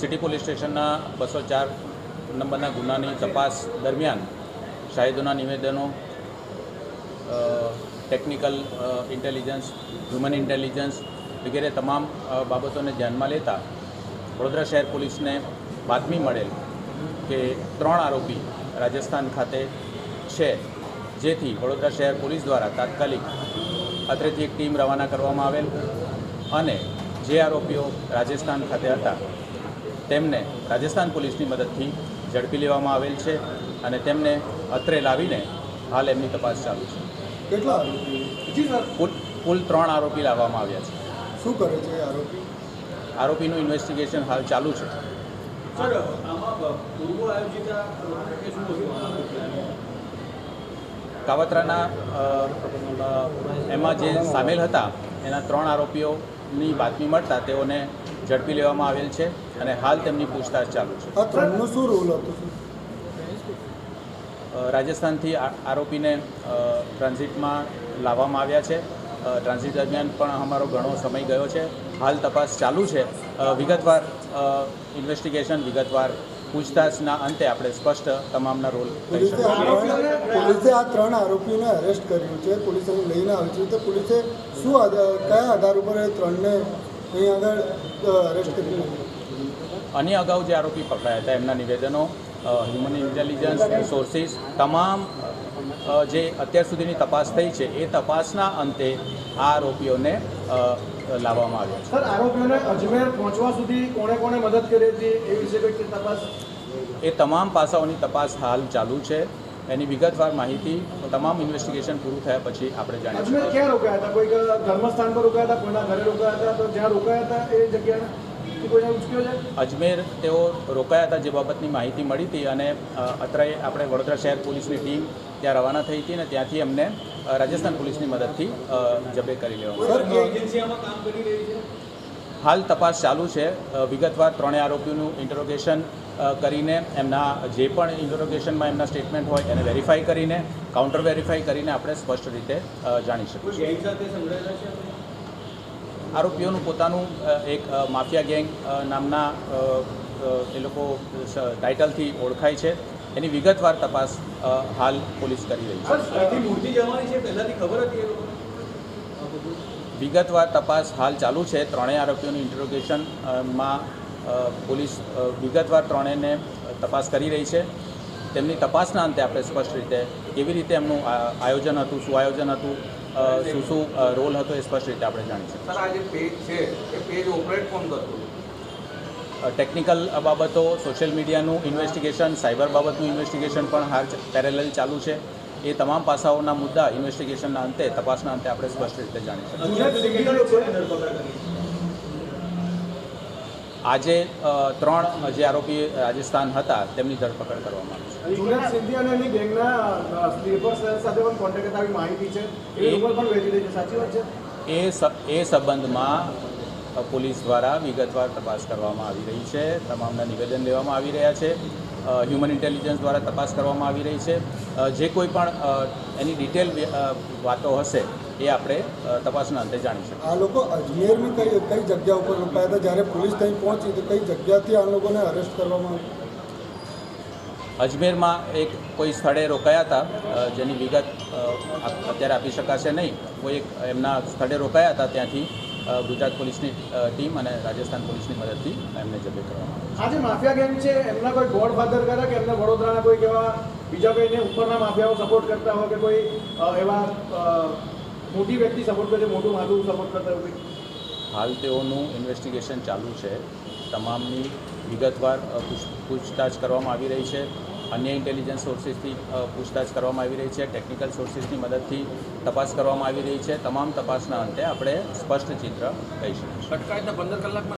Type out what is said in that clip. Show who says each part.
Speaker 1: City police સ્ટેશનના બસો ચાર નંબરના ગુનાની તપાસ દરમિયાન શાહિદોના નિવેદનો ટેકનિકલ ઇન્ટેલિજન્સ હ્યુમન ઇન્ટેલિજન્સ વગેરે તમામ બાબતોને ધ્યાનમાં લેતા વડોદરા શહેર પોલીસને બાતમી મળેલ કે ત્રણ આરોપી રાજસ્થાન ખાતે છે, જેથી વડોદરા શહેર પોલીસ દ્વારા તાત્કાલિક અત્રેથી એક ટીમ રવાના કરવામાં આવેલ અને જે આરોપીઓ રાજસ્થાન ખાતે હતા તેમને રાજસ્થાન પોલીસની મદદથી ઝડપી લેવામાં આવેલ છે અને તેમને અત્રે લાવીને હાલ એમની તપાસ ચાલુ છે.
Speaker 2: કેટલા આરોપી?
Speaker 1: કુલ કુલ ત્રણ આરોપી લાવવામાં આવ્યા છે.
Speaker 2: શું કરે છે આરોપી?
Speaker 1: આરોપીનું ઇન્વેસ્ટિગેશન હાલ ચાલુ છે.
Speaker 3: સર આમાં પૂર્વ આયોજિત આ કે શું હતું?
Speaker 1: કાવતરાના એમાં જે સામેલ હતા એના ત્રણ આરોપીઓની બાતમી મળતા તેઓને ઝડપી લેવામાં આવેલ છે અને હાલ તેમની પૂછતાછ ચાલુ છે.
Speaker 2: શું રોલ હતો
Speaker 1: રાજસ્થાનથી આરોપીને ટ્રાન્ઝિટમાં લાવવામાં આવ્યા છે. ટ્રાન્ઝિટ દરમિયાન પણ અમારો ઘણો સમય ગયો છે. હાલ તપાસ ચાલુ છે. વિગતવાર ઇન્વેસ્ટિગેશન વિગતવાર પૂછતાછના અંતે આપણે સ્પષ્ટ તમામના રોલ
Speaker 2: પોલીસે આ ત્રણ પોલીસે આ ત્રણ આરોપીઓને અરેસ્ટ કર્યું છે. પોલીસે લઈને આવી છે. તો પોલીસે શું કયા આધાર ઉપર એ ત્રણને અહીં આગળ અરેસ્ટ
Speaker 1: અગાઉ જે આરોપી પકડાયા હતા એમના નિવેદનો હ્યુમન ઇન્ટેલિજન્સ રિસોર્સિસ તમામ જે અત્યાર સુધીની તપાસ થઈ છે એ તપાસના અંતે આ આરોપીઓને લાવવામાં આવ્યા છે.
Speaker 4: સર આરોપીઓને અજમેર પહોંચવા સુધી કોણે કોણે મદદ કરી હતી એ વિશે કંઈક તપાસ?
Speaker 1: એ તમામ પાસાઓની તપાસ હાલ ચાલુ છે. એની વિગતવાર માહિતી તમામ ઇન્વેસ્ટિગેશન પૂરું થયા પછી આપણે જાણીશું
Speaker 4: અજમેર ક્યાં રોકાયા હતા? કોઈક ધર્મસ્થાન પર રોકાયા હતા? કોઈના ઘરે રોકાયા હતા? તો જ્યાં રોકાયા હતા એ છે?
Speaker 1: અજમેર તેઓ રોકાયા હતા જે બાબતની માહિતી મળી હતી અને અત્રે આપણે વડોદરા શહેર પોલીસની ટીમ ત્યાં રવાના થઈ હતી અને ત્યાંથી અમને રાજસ્થાન પોલીસની મદદથી જબે કરી લેવામાં હાલ તપાસ ચાલુ છે. વિગતવાર ત્રણેય આરોપીઓનું ઇન્ટરોગેશન કરીને એમના જે પણ ઇન્ટરોગેશનમાં એમના સ્ટેટમેન્ટ હોય એને વેરીફાઈ કરીને કાઉન્ટર વેરીફાઈ કરીને આપણે સ્પષ્ટ રીતે જાણી શકીશું આરોપીઓનું પોતાનું એક માફિયા ગેંગ નામના એ લોકો ટાઇટલથી ઓળખાય છે. એની વિગતવાર તપાસ હાલ પોલીસ કરી રહી છે
Speaker 3: સર અહીંથી મૂર્તિ જવાની છે પહેલાથી ખબર હતી એ લોકોને
Speaker 1: વિગતવાર તપાસ હાલ ચાલુ છે. ત્રણેય આરોપીઓનું ઇન્ટરોગેશનમાં પોલીસ વિગતવાર ત્રણેયને તપાસ કરી રહી છે. તેમની તપાસના અંતે આપણે સ્પષ્ટ રીતે કેવી રીતે એમનું આયોજન હતું શું આયોજન હતું શું શું રોલ હતો એ સ્પષ્ટ રીતે આપણે જાણીશું
Speaker 5: સર આ જે પેજ છે એ પેજ ઓપરેટ કોણ કરતું
Speaker 1: ટેકનિકલ બાબતો સોશિયલ મીડિયાનું ઇન્વેસ્ટિગેશન સાયબર બાબતનું ઇન્વેસ્ટિગેશન પણ હાલ પેરેલલ ચાલુ છે. એ તમામ પાસાઓના મુદ્દા ઇન્વેસ્ટિગેશનના અંતે તપાસના અંતે આપણે સ્પષ્ટ રીતે જાણી આજે ત્રણ જે આરોપી રાજસ્થાન હતા તેમની ધરપકડ કરવામાં આવી છે.
Speaker 4: એ
Speaker 1: સંબંધમાં પોલીસ દ્વારા વિગતવાર તપાસ કરવામાં આવી રહી છે. તમામના નિવેદન લેવામાં આવી રહ્યા છે. હ્યુમન ઇન્ટેલિજન્સ દ્વારા તપાસ કરવામાં આવી રહી છે. જે કોઈ પણ એની ડિટેલ વાતો હશે એ આપણે તપાસના અંતે જાણી શકીએ.
Speaker 2: આ લોકો અજમેરની કઈ કઈ જગ્યા ઉપર રોકાયા હતા? જ્યારે પોલીસ ત્યાં પહોંચી તો કઈ જગ્યાથી આ લોકોને અરેસ્ટ કરવામાં આવ્યા?
Speaker 1: અજમેરમાં એક કોઈ સ્થળે રોકાયા હતા જેની વિગત અત્યારે આપી શકાશે નહીં. કોઈ એક એમના સ્થળે રોકાયા હતા ત્યાંથી. ગુજરાત પોલીસની ટીમ અને રાજસ્થાન પોલીસની મદદથી એમને જબે કરવામાં
Speaker 4: આજે માફિયા ગેંગ છે એમના કોઈ ગોડ ફાધર કરે કે એમને વડોદરાના કોઈ એવા બીજા કોઈને ઉપરના માફિયાઓ સપોર્ટ કરતા હોય કે કોઈ એવા મોટી વ્યક્તિ સપોર્ટ કરે મોટું માથું સપોર્ટ કરતા હોય?
Speaker 1: હાલ તેઓનું ઇન્વેસ્ટિગેશન ચાલુ છે. તમામની વિગતવાર પૂછ- પૂછતાછ કરવામાં આવી રહી છે. અન્ય ઇન્ટેલિજન્સ સોર્સિસથી પૂછતાછ કરવામાં આવી રહી છે ટેકનિકલ સોર્સિસની મદદથી તપાસ કરવામાં આવી રહી છે. તમામ તપાસના અંતે આપણે સ્પષ્ટ ચિત્ર કહી શકીએ
Speaker 5: અટકાયતના પંદર કલાકમાં